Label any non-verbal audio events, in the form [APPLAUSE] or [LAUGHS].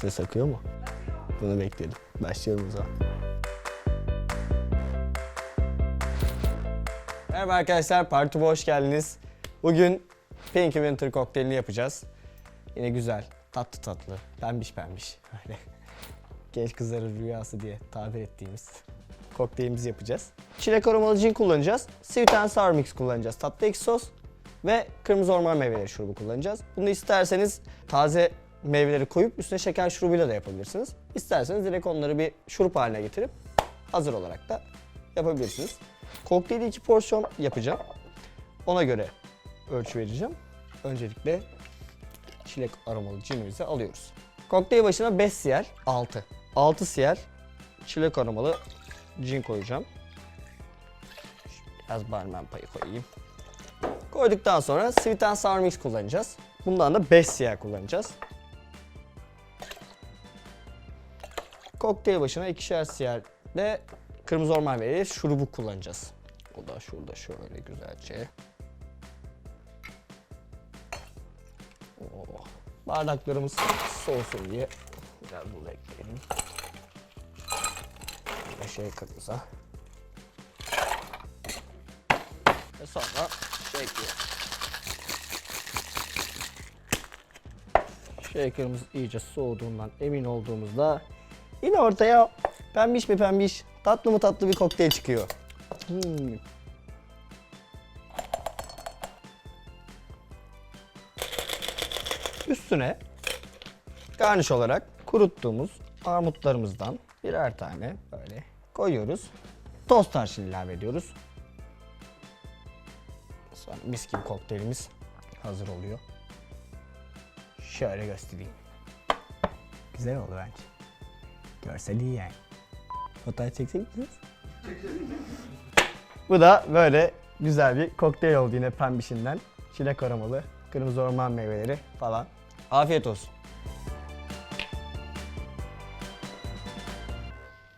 Ses akıyor mu? Bunu bekledim. Başlıyorum o zaman. Merhaba arkadaşlar, Parti hoş geldiniz. Bugün Pink Winter kokteylini yapacağız. Yine güzel, tatlı tatlı, pembiş pembiş. [LAUGHS] Öyle genç kızların rüyası diye tabir ettiğimiz kokteylimizi yapacağız. Çilek aromalı cin kullanacağız. Sweet and sour mix kullanacağız. Tatlı ekşi sos ve kırmızı orman meyveleri şurubu kullanacağız. Bunu isterseniz taze meyveleri koyup üstüne şeker şurubuyla da yapabilirsiniz. İsterseniz direkt onları bir şurup haline getirip hazır olarak da yapabilirsiniz. Kokteyli iki porsiyon yapacağım. Ona göre ölçü vereceğim. Öncelikle çilek aromalı cinimizi alıyoruz. Kokteyl başına 5 cl 6. 6 cl çilek aromalı cin koyacağım. Biraz barmen payı koyayım. Koyduktan sonra sweet and sour mix kullanacağız. Bundan da 5 cl kullanacağız. Kokteyl başına 2'şer cl de kırmızı orman ve şurubu kullanacağız. O da şurada şöyle güzelce. Oh. Bardaklarımız soğusun diye biraz bunu ekleyelim. Ve şey kırmızı. Ve sonra şey ekliyorum. Shaker'ımız iyice soğuduğundan emin olduğumuzda yine ortaya pembiş mi pembiş, tatlı mı tatlı bir kokteyl çıkıyor. Hmm. Üstüne garniş olarak kuruttuğumuz armutlarımızdan birer tane böyle koyuyoruz. Toz tarçın ilave ediyoruz. Sonra mis gibi kokteylimiz hazır oluyor. Şöyle göstereyim. Güzel oldu bence. Görsel iyi yani. Fotoğraf çeksek misiniz? Bu da böyle güzel bir kokteyl oldu yine pembişinden. Çilek aromalı, kırmızı orman meyveleri falan. Afiyet olsun.